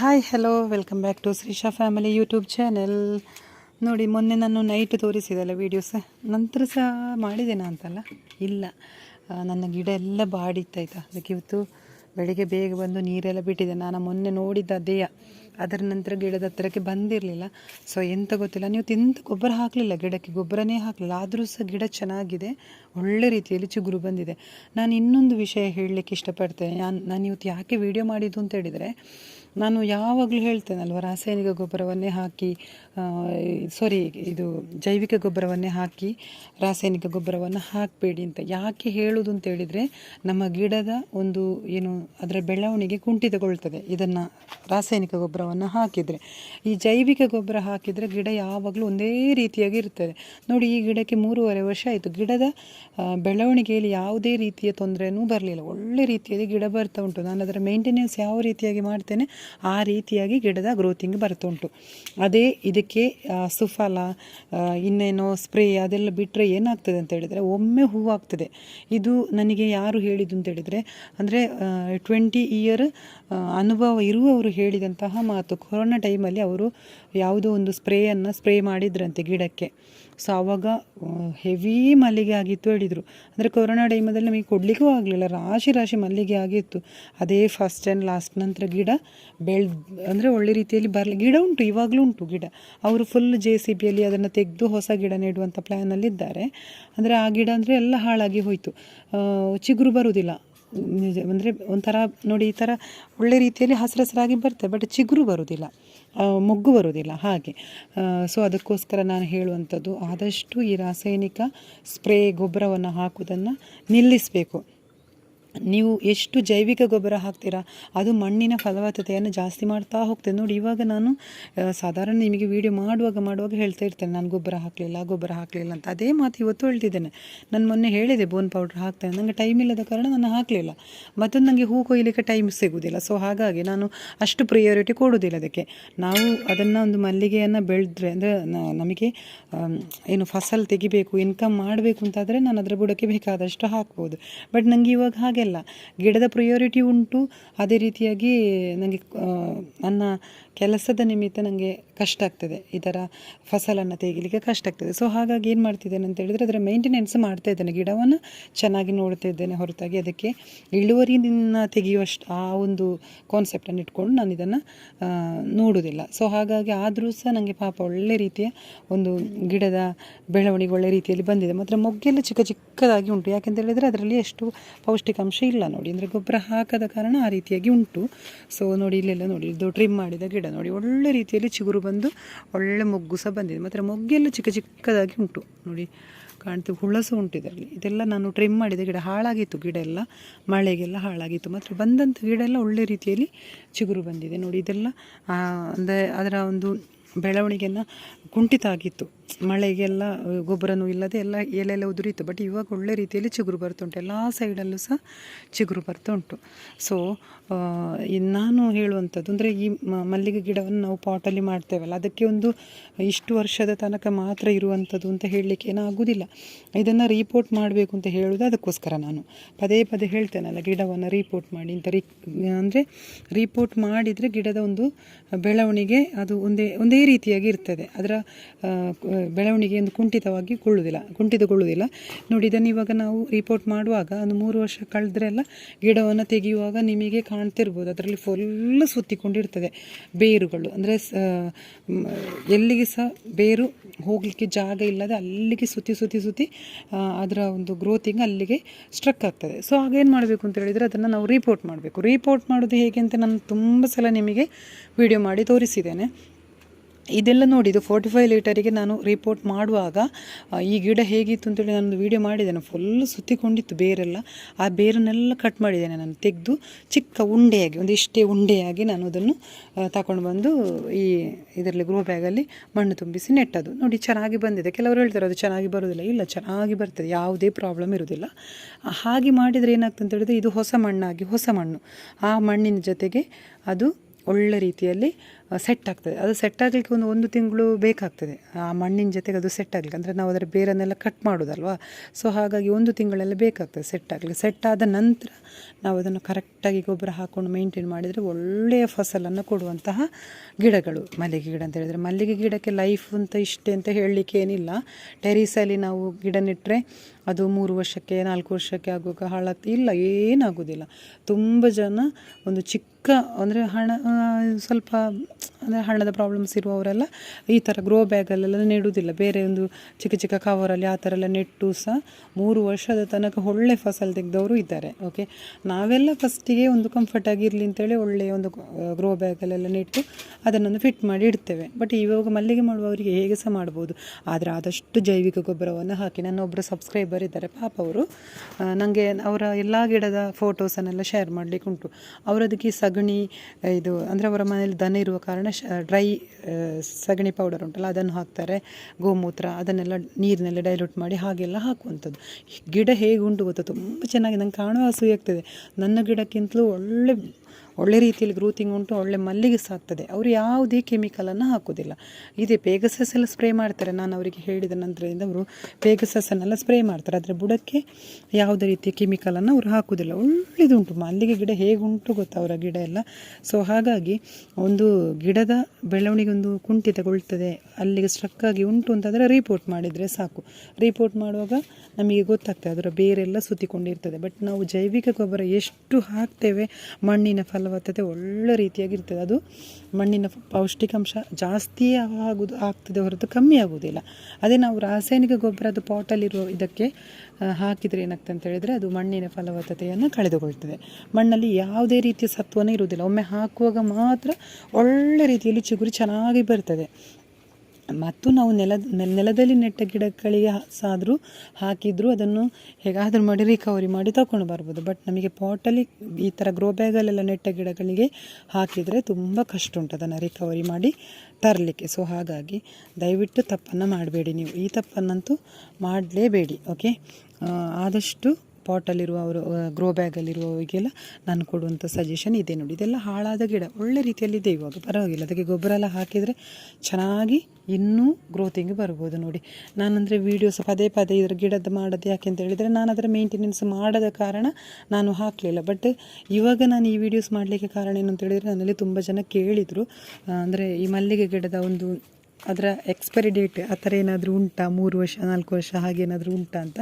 Hi hello welcome back to Shrisha family YouTube channel ನೋಡಿ, ಮೊನ್ನೆ ನಾನು ನೈಟ್ ತೋರಿಸಿದಲ್ಲ ವೀಡಿಯೋಸ್ ನಂತರ ಸಹ ಮಾಡಿದ್ದೇನೆ ಅಂತಲ್ಲ? ಇಲ್ಲ. ನನ್ನ ಗಿಡ ಎಲ್ಲ ಬಾಡಿತ್ತಾಯ್ತಾ? ಅದಕ್ಕೆ ಇವತ್ತು ಬೆಳಿಗ್ಗೆ ಬೇಗ ಬಂದು ನೀರೆಲ್ಲ ಬಿಟ್ಟಿದೆ. ನಾನು ಮೊನ್ನೆ ನೋಡಿದ್ದ ದೇಹ. ಅದರ ನಂತರ ಗಿಡದ ಹತ್ತಿರಕ್ಕೆ ಬಂದಿರಲಿಲ್ಲ. ಸೊ ಎಂತ ಗೊತ್ತಿಲ್ಲ. ನೀವು ತಿಂತ ಗೊಬ್ಬರ ಹಾಕಲಿಲ್ಲ ಗಿಡಕ್ಕೆ. ಗೊಬ್ಬರನೇ ಹಾಕಲಿಲ್ಲ. ಆದರೂ ಸಹ ಗಿಡ ಚೆನ್ನಾಗಿದೆ. ಒಳ್ಳೆ ರೀತಿಯಲ್ಲಿ ಚಿಗುರು ಬಂದಿದೆ. ನಾನು ಇನ್ನೊಂದು ವಿಷಯ ಹೇಳಲಿಕ್ಕೆ ಇಷ್ಟಪಡ್ತೇನೆ. ನಾನು ನಾನು ಇವತ್ತು ಯಾಕೆ ವಿಡಿಯೋ ಮಾಡಿದ್ದು ಅಂತ ಹೇಳಿದರೆ ನಾನು ಯಾವಾಗಲೂ ಹೇಳ್ತೇನಲ್ವ, ರಾಸಾಯನಿಕ ಗೊಬ್ಬರವನ್ನೇ ಹಾಕಿ ಸಾರಿ ಇದು ಜೈವಿಕ ಗೊಬ್ಬರವನ್ನೇ ಹಾಕಿ, ರಾಸಾಯನಿಕ ಗೊಬ್ಬರವನ್ನು ಹಾಕಬೇಡಿ ಅಂತ. ಯಾಕೆ ಹೇಳೋದು ಅಂತ ಹೇಳಿದರೆ, ನಮ್ಮ ಗಿಡದ ಒಂದು ಏನು, ಅದರ ಬೆಳವಣಿಗೆ ಕುಂಠಿತಗೊಳ್ತದೆ, ಇದನ್ನು ರಾಸಾಯನಿಕ ಗೊಬ್ಬರವನ್ನು ಹಾಕಿದರೆ. ಈ ಜೈವಿಕ ಗೊಬ್ಬರ ಹಾಕಿದರೆ ಗಿಡ ಯಾವಾಗಲೂ ಒಂದೇ ರೀತಿಯಾಗಿ ಇರ್ತದೆ. ನೋಡಿ, ಈ ಗಿಡಕ್ಕೆ ಮೂರುವರೆ ವರ್ಷ ಆಯಿತು. ಗಿಡದ ಬೆಳವಣಿಗೆಯಲ್ಲಿ ಯಾವುದೇ ರೀತಿಯ ತೊಂದರೆಯೂ ಬರಲಿಲ್ಲ. ಒಳ್ಳೆ ರೀತಿಯಲ್ಲಿ ಗಿಡ ಬರ್ತಾ ಉಂಟು. ನಾನು ಅದರ ಮೇಂಟೆನೆನ್ಸ್ ಯಾವ ರೀತಿಯಾಗಿ ಮಾಡ್ತೇನೆ ಆ ರೀತಿಯಾಗಿ ಗಿಡದ ಗ್ರೋತಿಂಗ್ ಬರ್ತುಂಟು. ಅದೇ ಇದಕ್ಕೆ ಸುಫಲ ಇನ್ನೇನೋ ಸ್ಪ್ರೇ ಅದೆಲ್ಲ ಬಿಟ್ಟರೆ ಏನಾಗ್ತದೆ ಅಂತ ಹೇಳಿದರೆ ಒಮ್ಮೆ ಹೂವಾಗ್ತದೆ ಇದು ನನಗೆ ಯಾರು ಹೇಳಿದ್ದು ಅಂತ ಹೇಳಿದರೆ, ಅಂದರೆ ಟ್ವೆಂಟಿ ಇಯರ್ ಅನುಭವ ಇರುವವರು ಹೇಳಿದಂತಹ ಮಾತು. ಕೊರೋನಾ ಟೈಮಲ್ಲಿ ಅವರು ಯಾವುದೋ ಒಂದು ಸ್ಪ್ರೇಯನ್ನು ಸ್ಪ್ರೇ ಮಾಡಿದ್ರಂತೆ ಗಿಡಕ್ಕೆ. ಸೊ ಆವಾಗ ಹೆವಿ ಮಲ್ಲಿಗೆ ಆಗಿತ್ತು ಹೇಳಿದರು. ಅಂದರೆ ಕೊರೋನಾ ಟೈಮಲ್ಲಿ ನಮಗೆ ಕೊಡಲಿಕ್ಕೂ ಆಗಲಿಲ್ಲ. ರಾಶಿ ರಾಶಿ ಮಲ್ಲಿಗೆ ಆಗಿತ್ತು. ಅದೇ ಫಸ್ಟ್ ಆ್ಯಂಡ್ ಲಾಸ್ಟ್ ನಂತರ ಗಿಡ ಬೆಳೆದು ಅಂದರೆ ಒಳ್ಳೆ ರೀತಿಯಲ್ಲಿ ಬರಲಿ, ಗಿಡ ಉಂಟು, ಇವಾಗಲೂ ಉಂಟು ಗಿಡ. ಅವರು ಫುಲ್ ಜೆ ಸಿ ಬಿಯಲ್ಲಿ ಅದನ್ನು ತೆಗೆದು ಹೊಸ ಗಿಡ ನೆಡುವಂಥ ಪ್ಲ್ಯಾನಲ್ಲಿದ್ದಾರೆ ಅಂದರೆ ಆ ಗಿಡ ಅಂದರೆ ಎಲ್ಲ ಹಾಳಾಗಿ ಹೋಯಿತು. ಚಿಗುರು ಬರುವುದಿಲ್ಲ ಅಂದರೆ ಒಂಥರ ನೋಡಿ ಈ ಥರ ಒಳ್ಳೆ ರೀತಿಯಲ್ಲಿ ಹಸಿರು ಹಸಿರಾಗಿ ಬರ್ತದೆ ಬಟ್ ಚಿಗುರು ಬರುವುದಿಲ್ಲ ಮೊಗ್ಗು ಬರೋದಿಲ್ಲ ಹಾಗೆ. ಸೊ ಅದಕ್ಕೋಸ್ಕರ ನಾನು ಹೇಳುವಂಥದ್ದು ಆದಷ್ಟು ಈ ರಾಸಾಯನಿಕ ಸ್ಪ್ರೇ ಗೊಬ್ಬರವನ್ನು ಹಾಕುವುದನ್ನು ನಿಲ್ಲಿಸಬೇಕು. ನೀವು ಎಷ್ಟು ಜೈವಿಕ ಗೊಬ್ಬರ ಹಾಕ್ತೀರಾ, ಅದು ಮಣ್ಣಿನ ಫಲವತ್ತತೆಯನ್ನು ಜಾಸ್ತಿ ಮಾಡ್ತಾ ಹೋಗ್ತೇನೆ ನೋಡಿ, ಇವಾಗ ನಾನು ಸಾಧಾರಣ ನಿಮಗೆ ವಿಡಿಯೋ ಮಾಡುವಾಗ ಮಾಡುವಾಗ ಹೇಳ್ತಾ ಇರ್ತೇನೆ, ನಾನು ಗೊಬ್ಬರ ಹಾಕಲಿಲ್ಲ ಗೊಬ್ಬರ ಹಾಕಲಿಲ್ಲ ಅಂತ. ಅದೇ ಮಾತು ಇವತ್ತು ಹೇಳ್ತಿದ್ದೇನೆ. ನಾನು ಮೊನ್ನೆ ಹೇಳಿದೆ ಬೋನ್ ಪೌಡ್ರ್ ಹಾಕ್ತೇನೆ. ನನಗೆ ಟೈಮ್ ಇಲ್ಲದ ಕಾರಣ ನಾನು ಹಾಕಲಿಲ್ಲ. ಮತ್ತೊಂದು ನನಗೆ ಹೂ ಕೊಯ್ಲಿಕ್ಕೆ ಟೈಮ್ ಸಿಗುವುದಿಲ್ಲ ಸೊ ಹಾಗಾಗಿ ನಾನು ಅಷ್ಟು ಪ್ರಿಯಾರಿಟಿ ಕೊಡೋದಿಲ್ಲ ಅದಕ್ಕೆ. ನಾವು ಅದನ್ನು ಒಂದು ಮಲ್ಲಿಗೆಯನ್ನು ಬೆಳೆದ್ರೆ, ಅಂದರೆ ನಮಗೆ ಏನು ಫಸಲ್ ತೆಗಿಬೇಕು ಇನ್ಕಮ್ ಮಾಡಬೇಕು ಅಂತಾದರೆ ನಾನು ಅದರ ಬುಡಕ್ಕೆ ಬೇಕಾದಷ್ಟು ಹಾಕ್ಬೋದು. ಬಟ್ ನನಗೆ ಇವಾಗ ಹಾಗೆಲ್ಲ. ಗಿಡದ ಪ್ರಿಯೋರಿಟಿ ಉಂಟು. ಅದೇ ರೀತಿಯಾಗಿ ನನಗೆ ನನ್ನ ಕೆಲಸದ ನಿಮಿತ್ತ ನನಗೆ ಕಷ್ಟ ಆಗ್ತದೆ. ಈ ಥರ ಫಸಲನ್ನು ತೆಗಿಲಿಕ್ಕೆ ಕಷ್ಟ ಆಗ್ತದೆ. ಸೊ ಹಾಗಾಗಿ ಏನು ಮಾಡ್ತಿದ್ದೇನೆ ಅಂತ ಹೇಳಿದರೆ, ಅದರ ಮೇಂಟೆನೆನ್ಸ್ ಮಾಡ್ತಾ ಇದ್ದೇನೆ. ಗಿಡವನ್ನು ಚೆನ್ನಾಗಿ ನೋಡ್ತಾ ಇದ್ದೇನೆ ಹೊರತಾಗಿ. ಅದಕ್ಕೆ ಇಳುವರಿನ ತೆಗೆಯುವಷ್ಟು ಆ ಒಂದು ಕಾನ್ಸೆಪ್ಟನ್ನು ಇಟ್ಕೊಂಡು ನಾನು ಇದನ್ನು ನೋಡುವುದಿಲ್ಲ. ಸೊ ಹಾಗಾಗಿ ಆದರೂ ಸಹ ನನಗೆ ಪಾಪ ಒಳ್ಳೆ ರೀತಿಯ ಒಂದು ಗಿಡದ ಬೆಳವಣಿಗೆ ಒಳ್ಳೆ ರೀತಿಯಲ್ಲಿ ಬಂದಿದೆ. ಮಾತ್ರ ಮೊಗ್ಗೆಲ್ಲ ಚಿಕ್ಕ ಚಿಕ್ಕದಾಗಿ ಉಂಟು. ಯಾಕೆಂತ ಹೇಳಿದರೆ ಅದರಲ್ಲಿ ಎಷ್ಟು ಪೌಷ್ಟಿಕಾಂಶ ಇಲ್ಲ ನೋಡಿ. ಅಂದರೆ ಗೊಬ್ಬರ ಹಾಕದ ಕಾರಣ ಆ ರೀತಿಯಾಗಿ ಉಂಟು. ಸೊ ನೋಡಿ, ಇಲ್ಲೆಲ್ಲ ನೋಡಿ. ಇದು ಟ್ರಿಮ್ ಮಾಡಿದ ಗಿಡ. ನೋಡಿ. ಒಳ್ಳೆ ರೀತಿಯಲ್ಲಿ ಚಿಗುರು ಬಂದು ಒಳ್ಳೆ ಮೊಗ್ಗು ಸಹ ಬಂದಿದೆ. ಮಾತ್ರ ಮೊಗ್ಗೆಲ್ಲ ಚಿಕ್ಕ ಚಿಕ್ಕದಾಗಿ ಉಂಟು. ನೋಡಿ, ಕಾಣ್ತೀವಿ ಹುಳಸು ಉಂಟು ಇದರಲ್ಲಿ. ಇದೆಲ್ಲ ನಾನು ಟ್ರಿಮ್ ಮಾಡಿದ. ಗಿಡ ಹಾಳಾಗಿತ್ತು. ಗಿಡ ಎಲ್ಲ ಮಳೆಗೆಲ್ಲ ಹಾಳಾಗಿತ್ತು. ಮಾತ್ರ ಬಂದಂಥ ಗಿಡ ಎಲ್ಲ ಒಳ್ಳೆ ರೀತಿಯಲ್ಲಿ ಚಿಗುರು ಬಂದಿದೆ. ನೋಡಿ, ಇದೆಲ್ಲ ಅಂದರೆ ಅದರ ಒಂದು ಬೆಳವಣಿಗೆಯನ್ನು ಕುಂಠಿತ ಆಗಿತ್ತು. ಮಳೆಗೆಲ್ಲ, ಗೊಬ್ಬರನೂ ಇಲ್ಲದೆ ಎಲ್ಲ ಎಲೆಲ್ಲ ಉದುರಿತ್ತು. ಬಟ್ ಇವಾಗ ಒಳ್ಳೆ ರೀತಿಯಲ್ಲಿ ಚಿಗುರು ಬರ್ತಾ ಉಂಟು. ಎಲ್ಲ ಸೈಡಲ್ಲೂ ಸಹ ಚಿಗುರು ಬರ್ತಾ ಉಂಟು. ಸೊ ನಾನು ಹೇಳುವಂಥದ್ದು ಅಂದರೆ ಈ ಮಲ್ಲಿಗೆ ಗಿಡವನ್ನು ನಾವು ಪಾಟಲ್ಲಿ ಮಾಡ್ತೇವಲ್ಲ, ಅದಕ್ಕೆ ಒಂದು ಇಷ್ಟು ವರ್ಷದ ತನಕ ಮಾತ್ರ ಇರುವಂಥದ್ದು ಅಂತ ಹೇಳಲಿಕ್ಕೆ ಏನಾಗುವುದಿಲ್ಲ ಇದನ್ನು ರೀಪೋರ್ಟ್ ಮಾಡಬೇಕು ಅಂತ ಹೇಳೋದು ಅದಕ್ಕೋಸ್ಕರ ನಾನು. ಪದೇ ಪದೇ ಹೇಳ್ತೇನಲ್ಲ, ಗಿಡವನ್ನು ರೀಪೋರ್ಟ್ ಮಾಡಿ ಅಂತ. ರೀ, ಅಂದರೆ ರೀಪೋರ್ಟ್ ಮಾಡಿದರೆ ಗಿಡದ ಒಂದು ಬೆಳವಣಿಗೆ ಅದು ಒಂದೇ ಒಂದೇ ರೀತಿಯಾಗಿ ಇರ್ತದೆ. ಅದರ ಬೆಳವಣಿಗೆ ಒಂದು ಕುಂಠಿತವಾಗಿ ಕೊಳ್ಳುವುದಿಲ್ಲ, ಕುಂಠಿತಗೊಳ್ಳುವುದಿಲ್ಲ. ನೋಡಿ, ಇದನ್ನು ಇವಾಗ ನಾವು ರಿಪೋರ್ಟ್ ಮಾಡುವಾಗ, ಒಂದು ಮೂರು ವರ್ಷ ಕಳೆದ್ರೆಲ್ಲ ಗಿಡವನ್ನು ತೆಗೆಯುವಾಗ ನಿಮಗೆ ಕಾಣ್ತಿರ್ಬೋದು ಅದರಲ್ಲಿ ಫುಲ್ ಸುತ್ತಿಕೊಂಡಿರ್ತದೆ ಬೇರುಗಳು. ಅಂದರೆ ಎಲ್ಲಿಗೆ ಸಹ ಬೇರು ಹೋಗಲಿಕ್ಕೆ ಜಾಗ ಇಲ್ಲದೆ ಅಲ್ಲಿಗೆ ಸುತ್ತಿ ಸುತ್ತಿ ಸುತ್ತಿ ಅದರ ಒಂದು ಗ್ರೋತಿಂಗ್ ಅಲ್ಲಿಗೆ ಸ್ಟ್ರಕ್ ಆಗ್ತದೆ. ಸೊ ಆಗೇನು ಮಾಡಬೇಕು ಅಂತ ಹೇಳಿದರೆ ಅದನ್ನು ನಾವು ರಿಪೋರ್ಟ್ ಮಾಡಬೇಕು. ರಿಪೋರ್ಟ್ ಮಾಡೋದು ಹೇಗೆ ಅಂತ ನಾನು ತುಂಬ ಸಲ ನಿಮಗೆ ವಿಡಿಯೋ ಮಾಡಿ ತೋರಿಸಿದ್ದೇನೆ. ಇದೆಲ್ಲ ನೋಡಿ, ಇದು ಫೋರ್ಟಿ ಫೈವ್ ಲೀಟರಿಗೆ ನಾನು ರಿಪೋರ್ಟ್ ಮಾಡುವಾಗ ಈ ಗಿಡ ಹೇಗಿತ್ತು ಅಂತೇಳಿ ನಾನು ವಿಡಿಯೋ ಮಾಡಿದ್ದೇನೆ. ಫುಲ್ ಸುತ್ತಿಕೊಂಡಿತ್ತು ಬೇರೆಲ್ಲ. ಆ ಬೇರನ್ನೆಲ್ಲ ಕಟ್ ಮಾಡಿದ್ದೇನೆ ನಾನು. ತೆಗೆದು ಚಿಕ್ಕ ಉಂಡೆಯಾಗಿ ಒಂದು ಇಷ್ಟೇ ಉಂಡೆಯಾಗಿ ನಾನು ಅದನ್ನು ತಗೊಂಡು ಬಂದು ಈ ಇದರಲ್ಲಿ ಗ್ರೋ ಬ್ಯಾಗಲ್ಲಿ ಮಣ್ಣು ತುಂಬಿಸಿ ನೆಟ್ಟದು ನೋಡಿ, ಚೆನ್ನಾಗಿ ಬಂದಿದೆ. ಕೆಲವರು ಹೇಳ್ತಾರೆ, ಅದು ಚೆನ್ನಾಗಿ ಬರೋದಿಲ್ಲ. ಇಲ್ಲ, ಚೆನ್ನಾಗಿ ಬರ್ತದೆ. ಯಾವುದೇ ಪ್ರಾಬ್ಲಮ್ ಇರೋದಿಲ್ಲ. ಹಾಗೆ ಮಾಡಿದರೆ ಏನಾಗ್ತದೆ ಅಂತ ಹೇಳಿದ್ರೆ, ಇದು ಹೊಸ ಮಣ್ಣಾಗಿ, ಹೊಸ ಮಣ್ಣು. ಆ ಮಣ್ಣಿನ ಜೊತೆಗೆ ಅದು ಒಳ್ಳೆ ರೀತಿಯಲ್ಲಿ ಸೆಟ್ ಆಗ್ತದೆ. ಅದು ಸೆಟ್ ಆಗಲಿಕ್ಕೆ ಒಂದು ಒಂದು ತಿಂಗಳು ಬೇಕಾಗ್ತದೆ. ಆ ಮಣ್ಣಿನ ಜೊತೆಗೆ ಅದು ಸೆಟ್ ಆಗಲಿಕ್ಕೆ. ಅಂದರೆ ನಾವು ಅದರ ಬೇರನ್ನೆಲ್ಲ ಕಟ್ ಮಾಡೋದಲ್ವಾ? ಸೊ ಹಾಗಾಗಿ ಒಂದು ತಿಂಗಳೆಲ್ಲ ಬೇಕಾಗ್ತದೆ ಸೆಟ್ ಆಗಲಿಕ್ಕೆ. ಸೆಟ್ ಆದ ನಂತರ ನಾವು ಅದನ್ನು ಕರೆಕ್ಟಾಗಿ ಗೊಬ್ಬರ ಹಾಕ್ಕೊಂಡು ಮೇಂಟೈನ್ ಮಾಡಿದರೆ ಒಳ್ಳೆಯ ಫಸಲನ್ನು ಕೊಡುವಂತಹ ಗಿಡಗಳು. ಮಲ್ಲಿಗೆ ಗಿಡ ಅಂತ ಹೇಳಿದರೆ ಮಲ್ಲಿಗೆ ಗಿಡಕ್ಕೆ ಲೈಫ್ ಅಂತ ಇಷ್ಟೇ ಅಂತ ಹೇಳಲಿಕ್ಕೆ ಏನಿಲ್ಲ. ಟೆರೀಸಲ್ಲಿ ನಾವು ಗಿಡ ನೆಟ್ಟರೆ ಅದು ಮೂರು ವರ್ಷಕ್ಕೆ, ನಾಲ್ಕು ವರ್ಷಕ್ಕೆ ಆಗುವಾಗ ಹಾಳಾಗ್ತ, ಇಲ್ಲ, ಏನಾಗೋದಿಲ್ಲ. ತುಂಬ ಜನ ಒಂದು ಚಿಕ್ಕ, ಅಂದರೆ ಹಣ ಸ್ವಲ್ಪ ಅಂದರೆ ಹಣದ ಪ್ರಾಬ್ಲಮ್ಸ್ ಇರುವವರೆಲ್ಲ ಈ ಥರ ಗ್ರೋ ಬ್ಯಾಗಲ್ಲೆಲ್ಲ ನೆಡುವುದಿಲ್ಲ ಬೇರೆ ಒಂದು ಚಿಕ್ಕ ಚಿಕ್ಕ ಕವರಲ್ಲಿ ಆ ಥರ ಎಲ್ಲ ನೆಟ್ಟು ಸಹ ಮೂರು ವರ್ಷದ ತನಕ ಒಳ್ಳೆ ಫಸಲು ತೆಗೆದವರು ಇದ್ದಾರೆ. ಓಕೆ ನಾವೆಲ್ಲ ಫಸ್ಟಿಗೆ ಒಂದು ಕಂಫರ್ಟಾಗಿರಲಿ ಅಂತೇಳಿ ಒಳ್ಳೆಯ ಒಂದು ಗ್ರೋ ಬ್ಯಾಗಲ್ಲೆಲ್ಲ ನೆಟ್ಟು ಅದನ್ನೊಂದು ಫಿಟ್ ಮಾಡಿ ಇಡ್ತೇವೆ. ಬಟ್ ಇವಾಗ ಮಲ್ಲಿಗೆ ಮಾಡುವವರಿಗೆ ಹೇಗೆ ಸಹ ಮಾಡ್ಬೋದು. ಆದರೆ ಆದಷ್ಟು ಜೈವಿಕ ಗೊಬ್ಬರವನ್ನು ಹಾಕಿ. ನನ್ನ ಒಬ್ಬರು ಸಬ್ಸ್ಕ್ರೈಬರ್ ಇದ್ದಾರೆ. ಪಾಪ ಅವರು ನನಗೆ ಅವರ ಎಲ್ಲ ಗಿಡದ ಫೋಟೋಸನ್ನೆಲ್ಲ ಶೇರ್ ಮಾಡಲಿಕ್ಕೆ ಉಂಟು. ಅವರದಕ್ಕೆ ಸಗಣಿ, ಇದು ಅಂದರೆ ಅವರ ಮನೇಲಿ ದನ ಇರುವ ಕಾರಣ ಡ್ರೈ ಸಗಣಿ ಪೌಡರ್ ಉಂಟಲ್ಲ, ಅದನ್ನು ಹಾಕ್ತಾರೆ. ಗೋಮೂತ್ರ, ಅದನ್ನೆಲ್ಲ ನೀರಿನಲ್ಲಿ ಡೈಲ್ಯೂಟ್ ಮಾಡಿ ಹಾಗೆಲ್ಲ ಹಾಕುವಂಥದ್ದು. ಗಿಡ ಹೇಗೆ ಉಂಟು ಗೊತ್ತಾ? ತುಂಬ ಚೆನ್ನಾಗಿ ನಂಗೆ ಕಾಣುವ ಹಸು ಆಗ್ತದೆ. ನನ್ನ ಗಿಡಕ್ಕಿಂತಲೂ ಒಳ್ಳೆ ಒಳ್ಳೆ ರೀತಿಯಲ್ಲಿ ಗ್ರೋತಿಂಗ್ ಉಂಟು, ಒಳ್ಳೆ ಮಲ್ಲಿಗೆ ಸಾಕ್ತದೆ. ಅವರು ಯಾವುದೇ ಕೆಮಿಕಲನ್ನು ಹಾಕೋದಿಲ್ಲ ಇದೆ ಪೇಗಸಸ್ ಎಲ್ಲ ಸ್ಪ್ರೇ ಮಾಡ್ತಾರೆ. ನಾನು ಅವರಿಗೆ ಹೇಳಿದ ನಂತರದಿಂದ ಅವರು ಪೇಗಸಸ್ಸನ್ನೆಲ್ಲ ಸ್ಪ್ರೇ ಮಾಡ್ತಾರೆ. ಆದರೆ ಬುಡಕ್ಕೆ ಯಾವುದೇ ರೀತಿಯ ಕೆಮಿಕಲನ್ನು ಅವರು ಹಾಕೋದಿಲ್ಲ ಒಳ್ಳೆಯದುಂಟು ಮಲ್ಲಿಗೆ ಗಿಡ ಹೇಗುಂಟು ಗೊತ್ತಾ ಅವರ ಗಿಡ ಎಲ್ಲ. ಸೊ ಹಾಗಾಗಿ ಒಂದು ಗಿಡದ ಬೆಳವಣಿಗೆ ಒಂದು ಕುಂಠಿತಗೊಳ್ತದೆ ಅಲ್ಲಿಗೆ ಸ್ಟ್ರಕ್ ಆಗಿ ಉಂಟು ಅಂತಂದರೆ ರಿಪೋರ್ಟ್ ಮಾಡಿದರೆ ಸಾಕು. ರಿಪೋರ್ಟ್ ಮಾಡುವಾಗ ನಮಗೆ ಗೊತ್ತಾಗ್ತದೆ. ಅದರ ಬೇರೆಲ್ಲ ಸುತ್ತಿಕೊಂಡಿರ್ತದೆ. ಬಟ್ ನಾವು ಜೈವಿಕ ಗೊಬ್ಬರ ಎಷ್ಟು ಹಾಕ್ತೇವೆ, ಮಣ್ಣಿನ ಫಲವತ್ತತೆ ಒಳ್ಳೆ ರೀತಿಯಾಗಿರ್ತದೆ. ಅದು ಮಣ್ಣಿನ ಪೌಷ್ಟಿಕಾಂಶ ಜಾಸ್ತಿ ಆಗೋದು, ಆಗ್ತದೆ ಹೊರತು ಕಮ್ಮಿ ಆಗೋದಿಲ್ಲ. ಅದೇ ನಾವು ರಾಸಾಯನಿಕ ಗೊಬ್ಬರ ಅದು ಪಾಟಲ್ಲಿರುವ ಇದಕ್ಕೆ ಹಾಕಿದರೆ ಏನಾಗ್ತದೆ ಅಂತ ಹೇಳಿದರೆ ಅದು ಮಣ್ಣಿನ ಫಲವತ್ತತೆಯನ್ನು ಕಳೆದುಕೊಳ್ತದೆ. ಮಣ್ಣಲ್ಲಿ ಯಾವುದೇ ರೀತಿಯ ಸತ್ವನೇ ಇರುವುದಿಲ್ಲ. ಒಮ್ಮೆ ಹಾಕುವಾಗ ಮಾತ್ರ ಒಳ್ಳೆ ರೀತಿಯಲ್ಲಿ ಚಿಗುರು ಚೆನ್ನಾಗಿ ಬರ್ತದೆ. ಮತ್ತು ನಾವು ನೆಲ- ನೆಲದಲ್ಲಿ ನೆಟ್ಟ ಗಿಡಗಳಿಗೆ ಸಾದರೂ ಹಾಕಿದರೂ ಅದನ್ನು ಹೇಗಾದರೂ ಮಾಡಿ ರಿಕವರಿ ಮಾಡಿ ತಗೊಂಡು ಬರ್ಬೋದು. ಬಟ್ ನಮಗೆ ಪಾಟಲ್ಲಿ ಈ ಥರ ಗ್ರೋ ಬ್ಯಾಗಲ್ಲೆಲ್ಲ ನೆಟ್ಟ ಗಿಡಗಳಿಗೆ ಹಾಕಿದರೆ ತುಂಬ ಕಷ್ಟ ಉಂಟು ಅದನ್ನು ರಿಕವರಿ ಮಾಡಿ ತರಲಿಕ್ಕೆ. ಸೊ ಹಾಗಾಗಿ ದಯವಿಟ್ಟು ತಪ್ಪನ್ನು ಮಾಡಬೇಡಿ ನೀವು. ಈ ತಪ್ಪನ್ನಂತೂ ಮಾಡಲೇಬೇಡಿ ಓಕೆ ಆದಷ್ಟು ಪಾಟಲ್ಲಿರುವ ಅವರು ಗ್ರೋ ಬ್ಯಾಗಲ್ಲಿರುವವರಿಗೆಲ್ಲ ನಾನು ಕೊಡುವಂಥ ಸಜೆಷನ್ ಇದೆ ನೋಡಿ. ಇದೆಲ್ಲ ಹಾಳಾದ ಗಿಡ, ಒಳ್ಳೆ ರೀತಿಯಲ್ಲಿದೆ ಇವಾಗ. ಪರವಾಗಿಲ್ಲ, ಅದಕ್ಕೆ ಗೊಬ್ಬರ ಎಲ್ಲ ಹಾಕಿದರೆ ಚೆನ್ನಾಗಿ ಇನ್ನೂ ಗ್ರೋತಿಂಗ್ ಬರ್ಬೋದು ನೋಡಿ. ನಾನಂದರೆ ವೀಡಿಯೋಸ್ ಪದೇ ಪದೇ ಇದರ ಗಿಡದ ಮಾಡೋದು ಯಾಕೆ ಅಂತ ಹೇಳಿದರೆ ನಾನು ಅದರ ಮೇಂಟೆನೆನ್ಸ್ ಮಾಡದ ಕಾರಣ ನಾನು ಹಾಕಲಿಲ್ಲ. ಬಟ್ ಇವಾಗ ನಾನು ಈ ವಿಡಿಯೋಸ್ ಮಾಡಲಿಕ್ಕೆ ಕಾರಣ ಏನು ಅಂತ ಹೇಳಿದರೆ ನನ್ನಲ್ಲಿ ತುಂಬ ಜನ ಕೇಳಿದರು. ಅಂದರೆ ಈ ಮಲ್ಲಿಗೆ ಗಿಡದ ಒಂದು ಅದರ ಎಕ್ಸ್ಪೈರಿ ಡೇಟ್ ಆ ಥರ ಏನಾದರೂ ಉಂಟಾ? ಮೂರು ವರ್ಷ, ನಾಲ್ಕು ವರ್ಷ ಹಾಗೇನಾದರೂ ಉಂಟಾ ಅಂತ?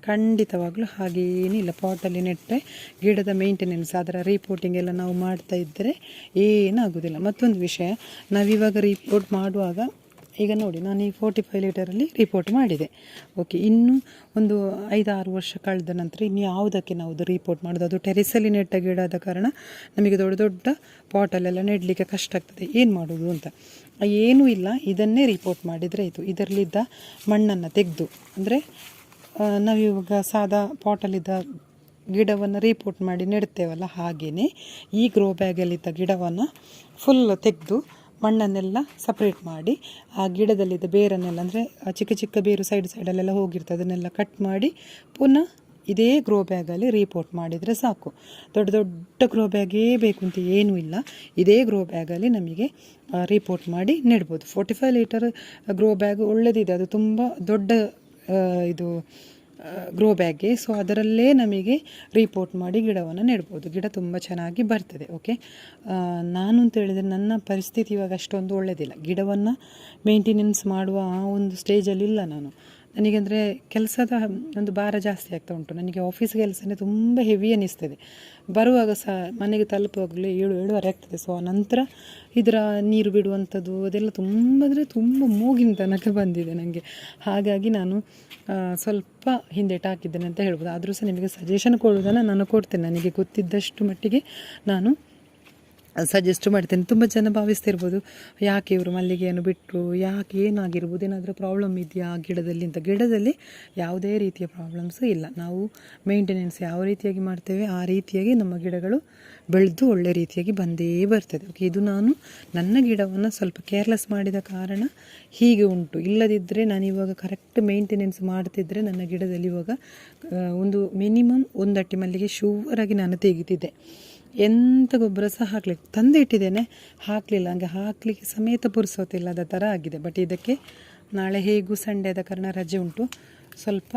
ಖಂಡಿತವಾಗ್ಲೂ ಹಾಗೇನಿಲ್ಲ ಪಾಟಲ್ಲಿ ನೆಟ್ಟರೆ ಗಿಡದ ಮೇಂಟೆನೆನ್ಸ್ ಅದರ ರಿಪೋರ್ಟಿಂಗ್ ಎಲ್ಲ ನಾವು ಮಾಡ್ತಾ ಇದ್ದರೆ ಏನಾಗೋದಿಲ್ಲ. ಮತ್ತೊಂದು ವಿಷಯ, ನಾವಿವಾಗ ರಿಪೋರ್ಟ್ ಮಾಡುವಾಗ, ಈಗ ನೋಡಿ, ನಾನು ಈ ಫೋರ್ಟಿ ಫೈವ್ ಲೀಟರಲ್ಲಿ ರಿಪೋರ್ಟ್ ಮಾಡಿದೆ. ಓಕೆ ಇನ್ನು ಒಂದು ಐದಾರು ವರ್ಷ ಕಳೆದ ನಂತರ ಇನ್ನು ಯಾವುದಕ್ಕೆ ನಾವು ಅದು ರಿಪೋರ್ಟ್ ಮಾಡೋದು? ಅದು ಟೆರೆಸಲ್ಲಿ ನೆಟ್ಟ ಗಿಡ ಆದ ಕಾರಣ ನಮಗೆ ದೊಡ್ಡ ದೊಡ್ಡ ಪಾಟಲ್ಲೆಲ್ಲ ನೆಡಲಿಕ್ಕೆ ಕಷ್ಟ ಆಗ್ತದೆ. ಏನು ಮಾಡೋದು ಅಂತ? ಏನೂ ಇಲ್ಲ. ಇದನ್ನೇ ರಿಪೋರ್ಟ್ ಮಾಡಿದರೆ ಇದು. ಇದರಲ್ಲಿದ್ದ ಮಣ್ಣನ್ನು ತೆಗೆದು. ಅಂದರೆ ನಾವಿವಾಗ ಸಾದಾ ಪಾಟಲ್ಲಿದ್ದ ಗಿಡವನ್ನು ರಿಪೋರ್ಟ್ ಮಾಡಿ ನೆಡ್ತೇವಲ್ಲ ಹಾಗೆಯೇ ಈ ಗ್ರೋ ಬ್ಯಾಗಲ್ಲಿದ್ದ ಗಿಡವನ್ನು ಫುಲ್ ತೆಗೆದು ಮಣ್ಣನ್ನೆಲ್ಲ ಸಪ್ರೇಟ್ ಮಾಡಿ, ಆ ಗಿಡದಲ್ಲಿದ್ದ ಬೇರನ್ನೆಲ್ಲ, ಅಂದರೆ ಚಿಕ್ಕ ಚಿಕ್ಕ ಬೇರು ಸೈಡ್ ಸೈಡಲ್ಲೆಲ್ಲ ಹೋಗಿರ್ತದೆ, ಅದನ್ನೆಲ್ಲ ಕಟ್ ಮಾಡಿ ಪುನಃ ಇದೇ ಗ್ರೋ ಬ್ಯಾಗಲ್ಲಿ ರಿಪೋರ್ಟ್ ಮಾಡಿದರೆ ಸಾಕು. ದೊಡ್ಡ ದೊಡ್ಡ ಗ್ರೋ ಬ್ಯಾಗೇ ಬೇಕು ಅಂತ ಏನೂ ಇಲ್ಲ. ಇದೇ ಗ್ರೋ ಬ್ಯಾಗಲ್ಲಿ ನಮಗೆ ರಿಪೋರ್ಟ್ ಮಾಡಿ ನೆಡ್ಬೋದು. Forty five litre grow bag ಒಳ್ಳೆದಿದೆ. ಅದು ತುಂಬ ದೊಡ್ಡ ಇದು ಗ್ರೋ ಬ್ಯಾಗ್ಗೆ ಸೊ ಅದರಲ್ಲೇ ನಮಗೆ ರಿಪೋರ್ಟ್ ಮಾಡಿ ಗಿಡವನ್ನು ನೆಡ್ಬೋದು. ಗಿಡ ತುಂಬ ಚೆನ್ನಾಗಿ ಬರ್ತದೆ ಓಕೆ ನಾನು ಅಂತ ಹೇಳಿದರೆ ನನ್ನ ಪರಿಸ್ಥಿತಿ ಇವಾಗ ಅಷ್ಟೊಂದು ಒಳ್ಳೆಯದಿಲ್ಲ ಗಿಡವನ್ನು ಮೇಂಟೆನೆನ್ಸ್ ಮಾಡುವ ಆ ಒಂದು ಸ್ಟೇಜಲ್ಲಿಲ್ಲ ನಾನು. ನನಗಂದರೆ ಕೆಲಸದ ಒಂದು ಭಾರ ಜಾಸ್ತಿ ಆಗ್ತಾ ಉಂಟು. ನನಗೆ ಆಫೀಸ್ ಕೆಲಸನೇ ತುಂಬ ಹೆವಿ ಅನ್ನಿಸ್ತದೆ. ಬರುವಾಗ ಸಹ ಮನೆಗೆ ತಲುಪುವಾಗಲೇ ಏಳು, ಏಳುವರೆ ಆಗ್ತದೆ. ಸೊ ನಂತರ ಇದರ ನೀರು ಬಿಡುವಂಥದ್ದು ಅದೆಲ್ಲ ತುಂಬ ಅಂದರೆ ತುಂಬ ಮೂಗಿನ ತನಕ ಬಂದಿದೆ ನನಗೆ ಹಾಗಾಗಿ ನಾನು ಸ್ವಲ್ಪ ಹಿಂದೆ ಹಾಕಿದ್ದೇನೆ ಅಂತ ಹೇಳ್ಬೋದು. ಆದರೂ ಸಹ ನಿಮಗೆ ಸಜೆಷನ್ ಕೊಡೋದನ್ನು ನಾನು ಕೊಡ್ತೇನೆ. ನನಗೆ ಗೊತ್ತಿದ್ದಷ್ಟು ಮಟ್ಟಿಗೆ ನಾನು ಸಜೆಸ್ಟ್ ಮಾಡ್ತೇನೆ. ತುಂಬ ಜನ ಭಾವಿಸ್ತಿರ್ಬೋದು. ಯಾಕೆ ಇವರು ಮಲ್ಲಿಗೆಯನ್ನು ಬಿಟ್ಟರು ಯಾಕೆ ಏನಾಗಿರ್ಬೋದು? ಏನಾದರೂ ಪ್ರಾಬ್ಲಮ್ ಇದೆಯಾ ಗಿಡದಲ್ಲಿ ಅಂತ. ಗಿಡದಲ್ಲಿ ಯಾವುದೇ ರೀತಿಯ ಪ್ರಾಬ್ಲಮ್ಸು ಇಲ್ಲ. ನಾವು ಮೇಂಟೆನೆನ್ಸ್ ಯಾವ ರೀತಿಯಾಗಿ ಮಾಡ್ತೇವೆ, ಆ ರೀತಿಯಾಗಿ ನಮ್ಮ ಗಿಡಗಳು ಬೆಳೆದು ಒಳ್ಳೆ ರೀತಿಯಾಗಿ ಬಂದೇ ಬರ್ತದೆ. ಓಕೆ ಇದು ನಾನು ನನ್ನ ಗಿಡವನ್ನು ಸ್ವಲ್ಪ ಕೇರ್ಲೆಸ್ ಮಾಡಿದ ಕಾರಣ ಹೀಗೆ ಉಂಟು. ಇಲ್ಲದಿದ್ದರೆ ನಾನು ಇವಾಗ ಕರೆಕ್ಟ್ ಮೇಂಟೆನೆನ್ಸ್ ಮಾಡ್ತಿದ್ದರೆ ನನ್ನ ಗಿಡದಲ್ಲಿ ಇವಾಗ ಒಂದು ಮಿನಿಮಮ್ ಒಂದಟ್ಟಿ ಮಲ್ಲಿಗೆ ಶೂವರಾಗಿ ನಾನು ತೆಗಿತಿದ್ದೆ ಎಂಥ ಗೊಬ್ಬರ ಸಹ ಹಾಕ್ಲಿಕ್ಕೆ, ತಂದು ಇಟ್ಟಿದ್ದೇನೆ. ಹಾಕಲಿಲ್ಲ, ಹಂಗೆ ಹಾಕಲಿಕ್ಕೆ ಸಮೇತ ಪುರುಸೋತಿಲ್ಲದ ಥರ ಆಗಿದೆ. ಬಟ್ ಇದಕ್ಕೆ ನಾಳೆ ಹೇಗೂ ಸಂಡೆ ಆದ ಕಾರಣ ರಜೆ ಉಂಟು. ಸ್ವಲ್ಪ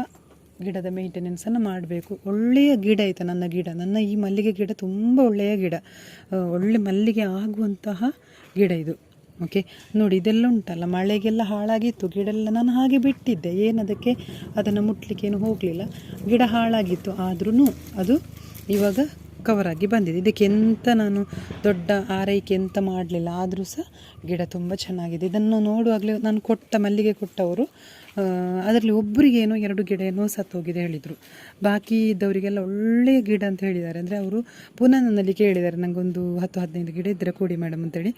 ಗಿಡದ ಮೇಂಟೆನೆನ್ಸನ್ನು ಮಾಡಬೇಕು. ಒಳ್ಳೆಯ ಗಿಡ ಆಯಿತು ನನ್ನ ಗಿಡ. ನನ್ನ ಈ ಮಲ್ಲಿಗೆ ಗಿಡ ತುಂಬ ಒಳ್ಳೆಯ ಗಿಡ. ಒಳ್ಳೆ ಮಲ್ಲಿಗೆ ಆಗುವಂತಹ ಗಿಡ ಇದು. ಓಕೆ ನೋಡಿ, ಇದೆಲ್ಲ ಉಂಟಲ್ಲ, ಮಳೆಗೆಲ್ಲ ಹಾಳಾಗಿತ್ತು. ಗಿಡ ಎಲ್ಲ ನಾನು ಹಾಗೆ ಬಿಟ್ಟಿದ್ದೆ. ಏನದಕ್ಕೆ? ಅದನ್ನು ಮುಟ್ಲಿಕ್ಕೆ ಏನು ಹೋಗಲಿಲ್ಲ. ಗಿಡ ಹಾಳಾಗಿತ್ತು. ಆದ್ರೂ ಅದು ಇವಾಗ ಕವರ್ ಆಗಿ ಬಂದಿದೆ. ಇದಕ್ಕೆ ಎಂತ ನಾನು ದೊಡ್ಡ ಆರೈಕೆ ಎಂತ ಮಾಡಲಿಲ್ಲ. ಆದರೂ ಸಹ ಗಿಡ ತುಂಬ ಚೆನ್ನಾಗಿದೆ. ಇದನ್ನು ನೋಡುವಾಗಲೇ ನಾನು ಕೊಟ್ಟ, ಮಲ್ಲಿಗೆ ಕೊಟ್ಟವರು ಅದರಲ್ಲಿ ಒಬ್ಬರಿಗೇನೋ ಎರಡು ಗಿಡ ಏನೋ ಸತ್ತೋಗಿದೆ ಹೇಳಿದರು. ಬಾಕಿ ಇದ್ದವರಿಗೆಲ್ಲ ಒಳ್ಳೆಯ ಗಿಡ ಅಂತ ಹೇಳಿದ್ದಾರೆ. ಅಂದರೆ ಅವರು ಪುನಃ ನನ್ನಲ್ಲಿ ಕೇಳಿದ್ದಾರೆ. ನನಗೊಂದು ಹತ್ತು, ಹದಿನೈದು ಗಿಡ ಇದ್ದರೆ ಕೊಡಿ ಮೇಡಮ್ ಅಂತೇಳಿ.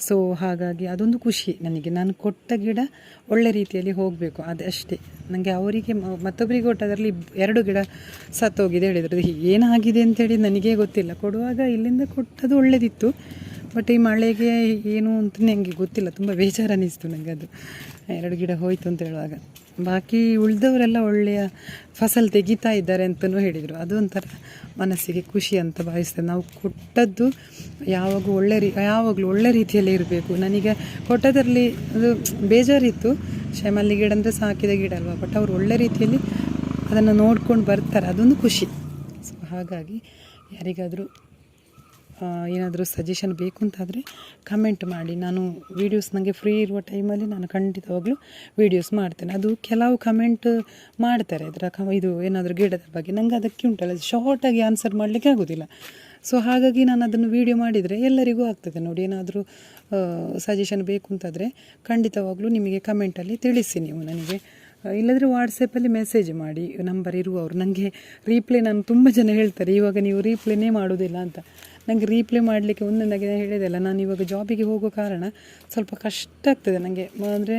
ಸೊ ಹಾಗಾಗಿ ಅದೊಂದು ಖುಷಿ ನನಗೆ. ನಾನು ಕೊಟ್ಟ ಗಿಡ ಒಳ್ಳೆ ರೀತಿಯಲ್ಲಿ ಹೋಗಬೇಕು. ಅದು ಅಷ್ಟೇ. ನನಗೆ ಅವರಿಗೆ ಮತ್ತೊಬ್ಬರಿಗೆ ಕೊಟ್ಟದರಲ್ಲಿ ಎರಡು ಗಿಡ ಸತ್ತೋಗಿದೆ ಹೇಳಿದರು. ಏನಾಗಿದೆ ಅಂತೇಳಿ ನನಗೇ ಗೊತ್ತಿಲ್ಲ. ಕೊಡುವಾಗ ಇಲ್ಲಿಂದ ಕೊಟ್ಟದು ಒಳ್ಳೆದಿತ್ತು. ಬಟ್ ಈ ಮಳೆಗೆ ಏನು ಅಂತ ನನಗೆ ಗೊತ್ತಿಲ್ಲ. ತುಂಬ ಬೇಜಾರು ಅನ್ನಿಸ್ತು ನನಗೆ ಅದು. ಎರಡು ಗಿಡ ಹೋಯಿತು ಅಂತ ಹೇಳುವಾಗ. ಬಾಕಿ ಉಳಿದವರೆಲ್ಲ ಒಳ್ಳೆಯ ಫಸಲು ತೆಗಿತಾ ಇದ್ದಾರೆ ಅಂತಲೂ ಹೇಳಿದರು. ಅದು ಒಂಥರ ಮನಸ್ಸಿಗೆ ಖುಷಿ ಅಂತ ಭಾವಿಸ್ತೇನೆ. ನಾವು ಕೊಟ್ಟದ್ದು ಯಾವಾಗ ಒಳ್ಳೆ ರೀ, ಯಾವಾಗಲೂ ಒಳ್ಳೆ ರೀತಿಯಲ್ಲಿ ಇರಬೇಕು. ನನಗೆ ಕೊಟ್ಟದರಲ್ಲಿ ಅದು ಬೇಜಾರಿತ್ತು. ಶಮಲ್ಲಿ ಗಿಡ ಅಂದರೆ ಸಾಕಿದ ಗಿಡ ಅಲ್ವಾ? ಬಟ್ ಅವರು ಒಳ್ಳೆ ರೀತಿಯಲ್ಲಿ ಅದನ್ನು ನೋಡ್ಕೊಂಡು ಬರ್ತಾರೆ. ಅದೊಂದು ಖುಷಿ. ಸೊ ಹಾಗಾಗಿ ಯಾರಿಗಾದರೂ ಏನಾದರೂ ಸಜೆಷನ್ ಬೇಕು ಅಂತಾದರೆ ಕಮೆಂಟ್ ಮಾಡಿ. ನಾನು ವೀಡಿಯೋಸ್ ನನಗೆ ಫ್ರೀ ಇರುವ ಟೈಮಲ್ಲಿ ನಾನು ಖಂಡಿತವಾಗ್ಲೂ ವೀಡಿಯೋಸ್ ಮಾಡ್ತೇನೆ. ಅದು ಕೆಲವು ಕಮೆಂಟ್ ಮಾಡ್ತಾರೆ. ಅದರ ಕ, ಇದು ಏನಾದರೂ ಗಿಡದ ಬಗ್ಗೆ. ನನಗೆ ಅದಕ್ಕೆ ಉಂಟಲ್ಲ ಶಾರ್ಟಾಗಿ ಆನ್ಸರ್ ಮಾಡಲಿಕ್ಕೆ ಆಗೋದಿಲ್ಲ. ಸೊ ಹಾಗಾಗಿ ನಾನು ಅದನ್ನು ವೀಡಿಯೋ ಮಾಡಿದರೆ ಎಲ್ಲರಿಗೂ ಆಗ್ತದೆ. ನೋಡಿ, ಏನಾದರೂ ಸಜೆಷನ್ ಬೇಕು ಅಂತಾದರೆ ಖಂಡಿತವಾಗ್ಲೂ ನಿಮಗೆ ಕಮೆಂಟಲ್ಲಿ ತಿಳಿಸಿ ನೀವು ನನಗೆ. ಇಲ್ಲದ್ರೆ ವಾಟ್ಸಪ್ಪಲ್ಲಿ ಮೆಸೇಜ್ ಮಾಡಿ. ನಂಬರ್ ಇರುವವರು. ನನಗೆ ರೀಪ್ಲೇ ನಾನು ತುಂಬ ಜನ ಹೇಳ್ತಾರೆ. ಇವಾಗ ನೀವು ರೀಪ್ಲೇನೇ ಮಾಡೋದಿಲ್ಲ ಅಂತ. ನನಗೆ ರೀಪ್ಲೇ ಮಾಡಲಿಕ್ಕೆ ಒಂದು ನನಗೆ ಹೇಳಿದೆಲ್ಲ ನಾನು ಇವಾಗ ಜಾಬಿಗೆ ಹೋಗೋ ಕಾರಣ ಸ್ವಲ್ಪ ಕಷ್ಟ ಆಗ್ತದೆ ನನಗೆ ಅಂದರೆ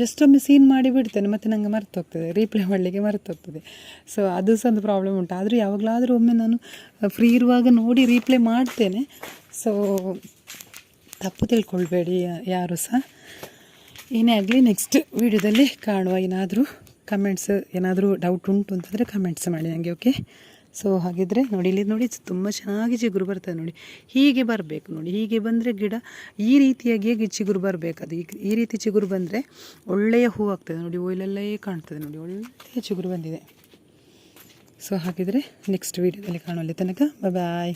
ಜಸ್ಟ್ ಒಮ್ಮೆ ಸೀನ್ ಮಾಡಿ ಬಿಡ್ತೇನೆ ಮತ್ತು ನನಗೆ ಮರ್ತೋಗ್ತದೆ ರೀಪ್ಲೇ ಮಾಡಲಿಕ್ಕೆ ಮರ್ತು ಹೋಗ್ತದೆ ಸೊ ಅದು ಸಹ ಒಂದು ಪ್ರಾಬ್ಲಮ್ ಉಂಟು. ಆದರೂ ಯಾವಾಗಲಾದರೂ ಒಮ್ಮೆ ನಾನು ಫ್ರೀ ಇರುವಾಗ ನೋಡಿ ರೀಪ್ಲೇ ಮಾಡ್ತೇನೆ. ಸೊ ತಪ್ಪು ತಿಳ್ಕೊಳ್ಬೇಡಿ ಯಾರು ಸಹ. ಏನೇ ಆಗಲಿ ನೆಕ್ಸ್ಟ್ ವೀಡಿಯೋದಲ್ಲಿ ಕಾಣುವ ಏನಾದರೂ ಕಮೆಂಟ್ಸ್ ಏನಾದರೂ ಡೌಟ್ ಉಂಟು ಅಂತಂದರೆ ಕಮೆಂಟ್ಸ್ ಮಾಡಿ ನನಗೆ ಓಕೆ ಸೊ ಹಾಗಿದ್ರೆ ನೋಡಿ, ಇಲ್ಲಿ ನೋಡಿ ತುಂಬ ಚೆನ್ನಾಗಿ ಚಿಗುರು ಬರ್ತದೆ ನೋಡಿ. ಹೀಗೆ ಬರಬೇಕು ನೋಡಿ. ಹೀಗೆ ಬಂದರೆ ಗಿಡ, ಈ ರೀತಿಯಾಗಿಯೇ ಚಿಗುರು ಬರಬೇಕು ಅದು. ಈ ರೀತಿ ಚಿಗುರು ಬಂದರೆ ಒಳ್ಳೆಯ ಹೂ ಆಗ್ತದೆ ನೋಡಿ. ಒಯ್ಲಲ್ಲೇ ಕಾಣ್ತದೆ ನೋಡಿ. ಒಳ್ಳೆಯ ಚಿಗುರು ಬಂದಿದೆ. ಸೊ ಹಾಗಿದ್ರೆ ನೆಕ್ಸ್ಟ್ ವೀಡಿಯೋದಲ್ಲಿ ಕಾಣುವಲ್ಲಿ ತನಕ. ಬಾಯ್